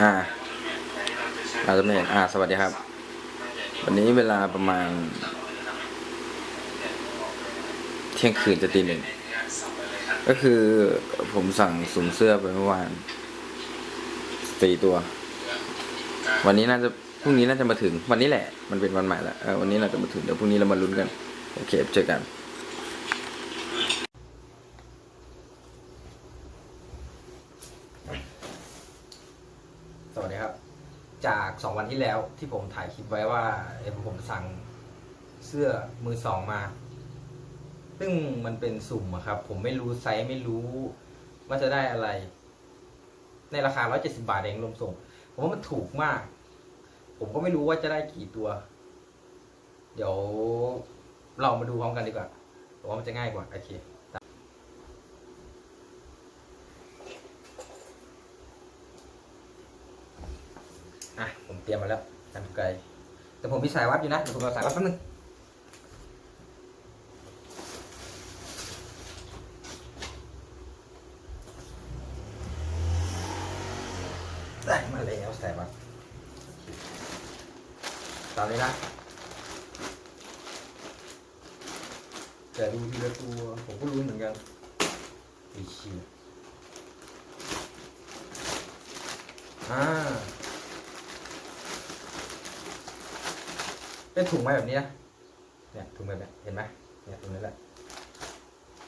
อ่าอาจจะไม่เห็นอ่า สวัสดีครับ วันนี้เวลาประมาณ เที่ยงคืนจะตีหนึ่ง ก็คือผมสั่งสุ่มเสื้อไปเมื่อวานสี่ตัว วันนี้น่าจะพรุ่งนี้น่าจะมาถึง วันนี้แหละ มันเป็นวันใหม่แล้วเออวันนี้น่าจะมาถึงเดี๋ยวพรุ่งนี้เรามาลุ้นกัน โอเค เจอกัน สวัสดีครับ จาก สองวันที่แล้วที่ผมถ่ายคลิปไว้ว่าเอผมสั่งเสื้อมือสองมา ซึ่งมันเป็นสุ่มอะครับ ผมไม่รู้ไซส์ไม่รู้ว่าจะได้อะไร ในราคา 170 บาทเองรวมส่ง ผมว่ามันถูกมาก ผมก็ไม่รู้ว่าจะได้กี่ตัว เดี๋ยวเรามาดูพร้อมกันดีกว่าผมว่ามันจะง่ายกว่าโอเค อะ ผมเตรียมมาแล้วกันไกลแต่ผมมีสายวัดอยู่นะเดี๋ยวผมเอาสายวัดแป๊บนึงได้มาแล้วสายวัดตามนี้นะแต่ดูทีละตัวผมก็รู้เหมือนกันอีชีอ่า เป็นถุงมาแบบนี้นะเนี่ยถุงแบบเนี้เห็นไหมเนี่ยตรงนี้แหละ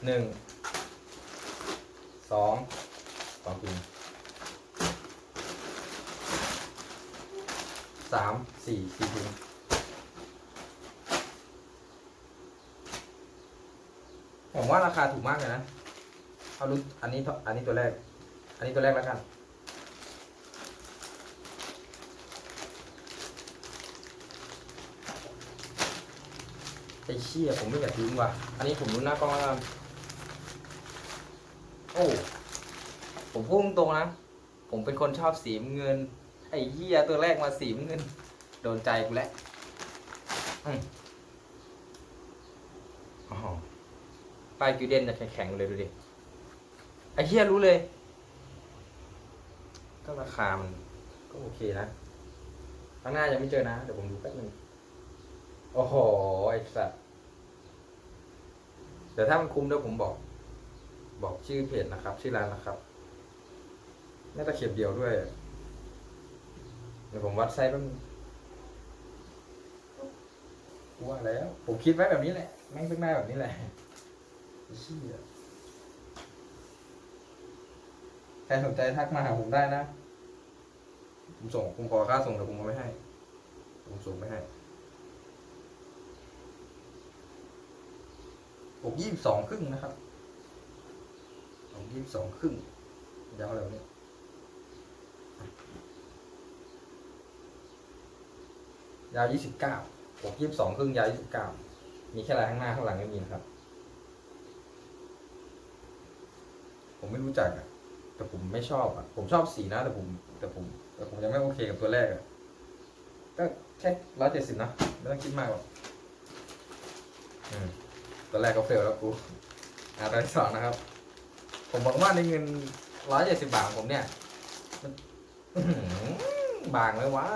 หนึ่งสองสองถุงสามสี่สี่ถุงผมว่าราคาถูกมากเลยนะเอารุ่นอันนี้อันนี้ตัวแรก อันนี้ตัวแรกแล้วกัน อ้เชี่ยผมไม่อยากทิ้งว่ะ อันนี้ผมรู้หน้ากล้องแล้วกันโอ้ผมพูดตรงนะ ผมเป็นคนชอบสีเงิน ไอ้เหี้ยตัวแรกมาสีเงิน โดนใจกูแล้วอ๋อป้ายกิวเดนจะแข็งๆเลยดูดิ ไอ้เหี้ยรู้เลย ก็ราคามันก็โอเคนะข้างหน้ายังไม่เจอนะ เดี๋ยวผมดูแป๊บนึง โอ้โห ไอ้สัตว์ เดี๋ยวถ้ามันคุ้มเดี๋ยวผมบอก บอกชื่อเพจนะครับ ชื่อร้านนะครับน่าจะเขียบเดียวด้วยเดี๋ยวผมวัดไซส์แป๊บนึงว่าแล้ว ผมคิดไว้แบบนี้แหละแม่งเป็นหน้าแบบนี้แหละไอ้เชี่ยใครสนใจทักมาหาผมได้นะ ผมส่งผมขอค่าส่งแต่ผมเอาไม่ให้ ผมส่งไม่ให้ อกยี่สองครึ่งนะครับอกยี่สองครึ่งยาวแล้วเนี่ยยาวยี่สิบเก้าอกยี่สองครึ่งยาวยี่สิบเก้ามีแค่ลายข้างหน้าข้างหลังไม่มีนะครับ ผมไม่รู้จักอะแต่ผมไม่ชอบอะผมชอบสีนะ แต่ผม แต่ผม แต่ผมยังไม่โอเคกับตัวแรกอะก็แค่ร้อยเจ็ดสิบนะไม่ต้องคิดมากหรอกอืม ตอนแรกก็เฟลแล้วกูอ่าตอนที่สองนะครับ ผมบอกว่าในเงินร้อยเจ็ดสิบบาทของผมเนี่ย มันบางเลยวะ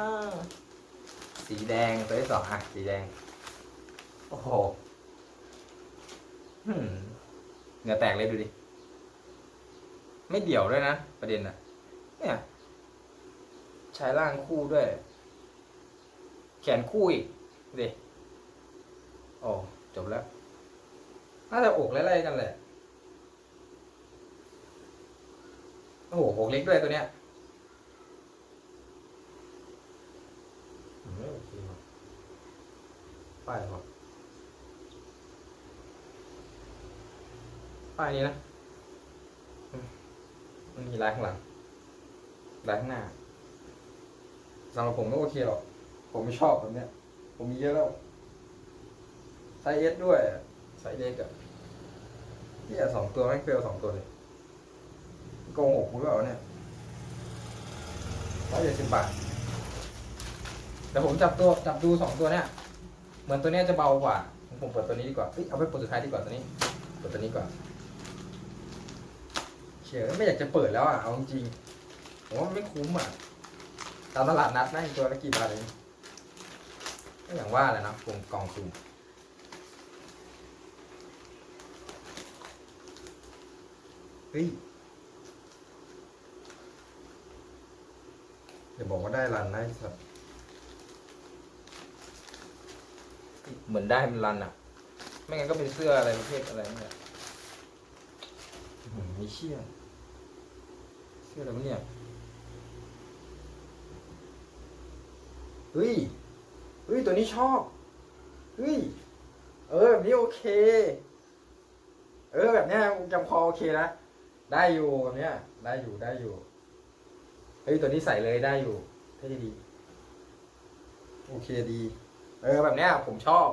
สีแดงตัวที่สองอะสีแดง โอ้โหเหงื่อแตกเลยดูดิ ไม่เดี่ยวด้วยนะ ประเด็นอะเนี่ย ใช้ล่างคู่ด้วย แขนคู่อีกดูดิโอ้จบแล้ว น่าจะอกไล่ๆกันแหละ โอ้โหอกเล็กด้วยตัวเนี้ยอืมโอเคว่ะป้ายว่ะป้ายนี้นะมมันมีลายข้างหลังลายข้างหน้าสำหรับผมก็โอเคหรอก ผมไม่ชอบแบบเนี้ย ผมมีเยอะแล้วไซส์เอสด้วยไซส์เล็กอะ ที่สองตัวไม่งเฟลสองตัวเลยโกงอกกูหรือเปล่าเนี่ยร้อยเจ็ดสิบบาทเดี๋ยวผมจับตัวจับดูสองตัวเนี่ยเหมือนตัวเนี้ยจะเบากว่า ผมเปิดตัวนี้ดีกว่าเอ้ยเอาไปเปิดสุดท้ายดีกว่าตัวนี้เปิดตัวนี้ก่อนเชื่อไม่อยากจะเปิดแล้วอะเอาจริงผมว่ามันไม่คุ้มอะตามตลาดนัดนะตัวละกี่บาทเองก็อย่างว่าแหละนะกล่องกล่องสุ่ม เฮ้ยอย่าบอกว่าได้รันนะไอ้สัสเหมือนได้มันรันอะ ไม่งั้นก็เป็นเสื้ออะไรประเภทอะไรเนี่แหละอื้อหือมีเชี่ยเสื้ออะไรวะเนี่ย เฮ้ย เฮ้ย ตัวนี้ชอบ เฮ้ย เออแบบนี้โอเค เออแบบเนี้ยจำพอโอเคนะ ได้อยู่แบบเนี้ย ได้อยู่ได้อยู่เฮ้ยตัวนี้ใส่เลยได้อยู่เท่ดี โอเคดี เออแบบเนี้ย ผมชอบ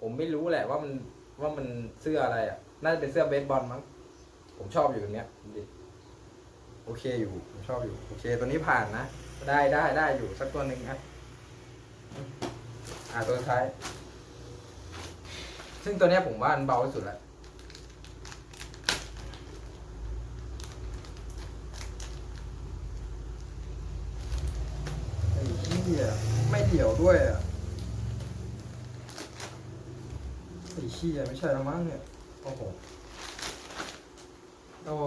ผมไม่รู้แหละว่ามันว่ามันเสื้ออะไรอะ น่าจะเป็นเสื้อเบสบอลมั้ง ผมชอบอยู่แบบเนี้ยดิโอเคอยู่ ผมชอบอยู่ โอเค ตัวนี้ผ่านนะ ได้ได้ได้อยู่สักตัวหนึ่งนะอ่าตัวสุดท้าย ซึ่งตัวเนี้ยผมว่ามันเบาที่สุดแล้วไอ้เหี้ยไม่เดี่ยวด้วยอะ ไอ้เหี้ไม่ใช่แล้วมั้งเนี่ย โอ้โห โอ้โห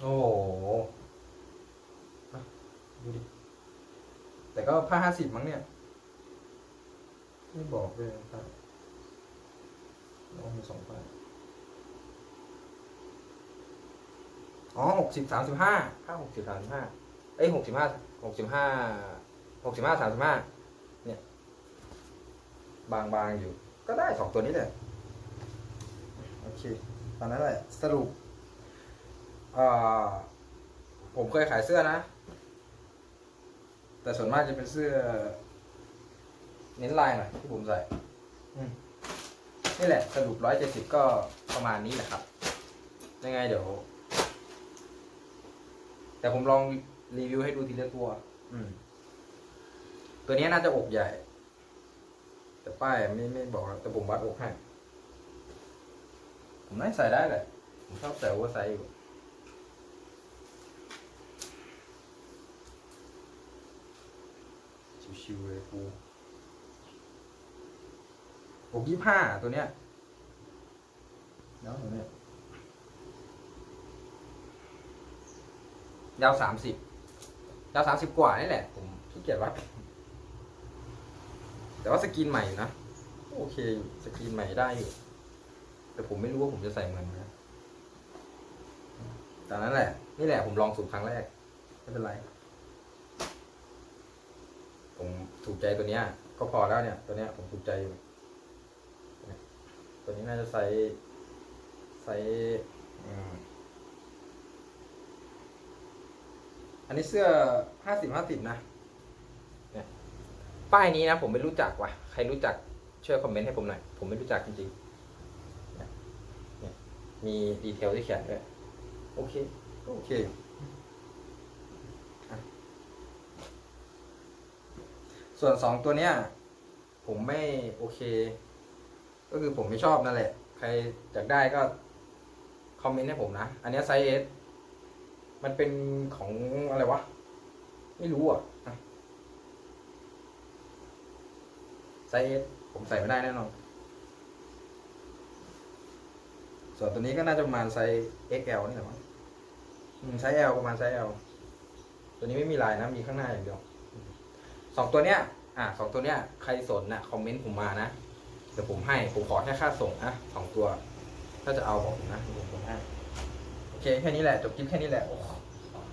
โอ้โหดูดิ แต่ก็ผ้าห้าสิบมั้งเนี่ย ไม่บอกเลยครับลองมีสองผ้าอ๋อหกสิบสามสิบห้าผ้าหกสิบสามสิบห้าเอ้ยหกสิบห้าหกสิบห้าหกสิบห้าสามสิบห้า บางบางๆอยู่ ก็ได้สองตัวนี้แหละโอเคตอนนั้นแหละสรุปผมเคยขายเสื้อนะ แต่ส่วนมากจะเป็นเสื้อ เน้นลายหน่อยที่ผมใส่นี่แหละ สรุปร้อยเจ็ดสิบก็ประมาณนี้แหละครับ ยังไงเดี๋ยว แต่ผมลองรีวิวให้ดูทีละตัว อืม ตัวนี้น่าจะอกใหญ่ แต่ป้ายไม่ไม่บอกแต่ผมวัดอกให้ผมน่าใส่ได้แหละ ผมชอบใส่โอเวอร์ไซส์อยู่ชิวๆเลยกูอกยี่ห้าตัวเนี้ยแล้วตัวเนี้ยยาวสามสิบยาวสามสิบกว่านี่แหละ ผมขี้เกียจวัด แต่ว่าสกรีนใหม่นะ โอเคอยู่สกรีนใหม่ได้อยู่ แต่ผมไม่รู้ว่าผมจะใส่เหมือนไหมตอนนั้นแหละ นี่แหละผมลองสูบครั้งแรก ไม่เป็นไร ผมถูกใจตัวเนี้ย ก็พอแล้วเนี่ย ตัวเนี้ยผมถูกใจอยู่ตัวนี้น่าจะไซส์ไซส์อืมอันนี้เสื้อห้าสิบห้าสิบนะ ป้ายนี้นะผมไม่รู้จักว่ะ ใครรู้จักช่วยคอมเมนต์ให้ผมหน่อย ผมไม่รู้จักจริงๆเนี่ยเนี่ยมีดีเทลที่เขียนด้วย โอเคก็โอเคอยู่อะส่วนสองตัวเนี้ย ผมไม่โอเค ก็คือผมไม่ชอบนั่นแหละ ใครอยากได้ก็คอมเมนต์ให้ผมนะ อันเนี้ไซส์เอสมันเป็นของอะไรวะ ไม่รู้อะอะ ไซส์เอสผมใส่ไม่ได้แน่นอน ส่วนตัวนี้ก็น่าจะประมาณไซส์ XL นี่แหละมั้งอืมไซส์ L ประมาณไซส์ L ตัวนี้ไม่มีลายนะ มีข้างหน้าอย่างเดียวสองตัวเนี้ย อะสองตัวเนี้ย ใครสนนะคอมเมนต์ผมมานะเดี๋ยวผมให้ ผมขอแค่ค่าส่งนะสองตัว ถ้าจะเอาบอกผมนะเดี๋ยวผมให้โอเคแค่นี้แหละ จบคลิปแค่นี้แหละ โอ้โห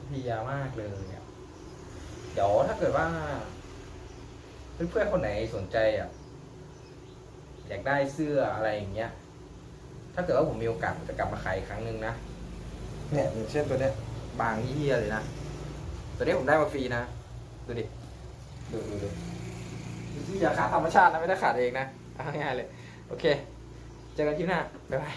เพลียมากเลยเนี่ยเดี๋ยวถ้าเกิดว่า เพื่อนๆคนไหนสนใจอะอยากได้เสื้ออะไรอย่างเงี้ย ถ้าเกิดว่าผมมีโอกาสผมจะกลับมาขายอีกครั้งหนึ่งนะ เนี่ยอย่างเช่นตัวเนี้ยบางเฮียเลยนะ ตัวนี้ผมได้มาฟรีนะ ดูดิ ดูดูดูที่อย่าขาดธรรมชาตินะ ไม่ได้ขาดเองนะเอาง่ายๆเลย โอเค เจอกันคลิปหน้า บ๊ายบาย